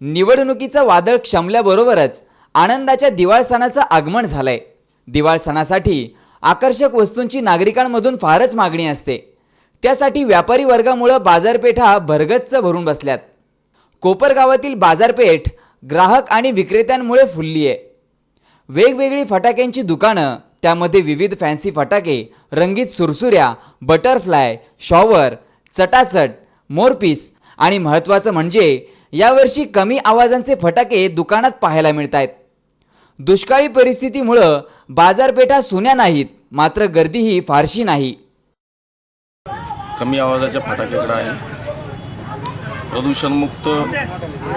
निवडणुकीचं वादळ क्षमल्याबरोबरच आनंदाच्या दिवाळ सणाचं आगमन झालंय. दिवाळ सणासाठी आकर्षक वस्तूंची नागरिकांमधून फारच मागणी असते. त्यासाठी व्यापारी वर्गामुळं बाजारपेठा भरगच्च भरून बसल्यात. कोपरगावातील बाजारपेठ ग्राहक आणि विक्रेत्यांमुळे फुलली आहे वेगवेगळी फटाक्यांची दुकानं त्यामध्ये विविध फॅन्सी फटाके रंगीत सुरसुऱ्या बटरफ्लाय शॉवर चटाचट मोरपीस आणि महत्त्वाचं म्हणजे यावर्षी कमी आवाजांचे फटाके दुकानात पाहायला मिळत आहेत दुष्काळी परिस्थितीमुळं बाजारपेठा सुन्या नाहीत मात्र गर्दीही फारशी नाही. कमी आवाजाच्या फटाक्याकडे आहे. प्रदूषणमुक्त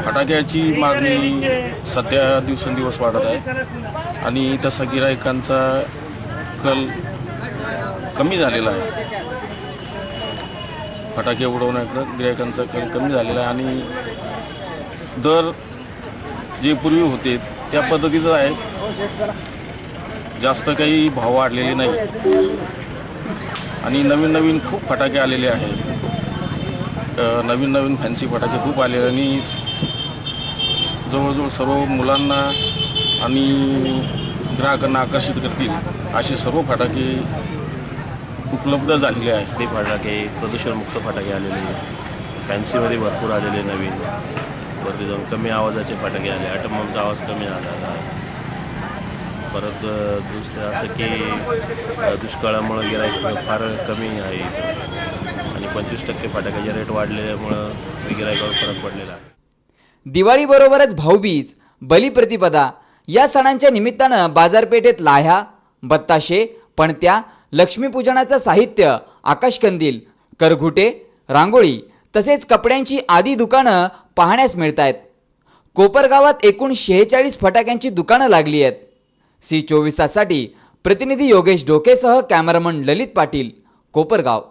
फटाक्याची मागणी सध्या दिवसेंदिवस वाढत आहे. आणि तसा गिरायकांचा कल कमी झालेला आहे. फटाके उडवण्याकडं गिरायकांचा कल कमी झालेला आहे आणि दर जे पूर्वी होते त्या पद्धतीचं आहे. जास्त काही भाव वाढलेले नाही. आणि नवीन नवीन खूप फटाके आलेले आहेत नवीन नवीन फॅन्सी फटाके खूप आलेले आणि जवळजवळ सर्व मुलांना आणि ग्राहकांना आकर्षित करतील असे सर्व फटाके उपलब्ध झालेले आहेत ते फटाके प्रदूषणमुक्त फटाके आलेले फॅन्सीमध्ये भरपूर आलेले नवीन. वरती जाऊन कमी आवाजाचे फटाके आले. ॲटमचा आवाज कमी झाला परत दुसरं असं की दुष्काळामुळं गिराईक फार कमी आहे. आणि पंचवीस टक्के फटाक्याचे रेट वाढलेल्यामुळं गिरायकावर फरक पडलेला आहे. दिवाळीबरोबरच भाऊबीज बलिप्रतिपदा या सणांच्या निमित्तानं बाजारपेठेत लाह्या बत्ताशे पणत्या लक्ष्मीपूजनाचं साहित्य आकाशकंदील करघुटे रांगोळी तसेच कपड्यांची आदी दुकानं पाहण्यास मिळत आहेत कोपरगावात एकूण शेहेचाळीस फटाक्यांची दुकानं लागली आहेत. सी चोवीस ताससाठी प्रतिनिधी योगेश डोकेसह कॅमेरामन ललित पाटील कोपरगाव.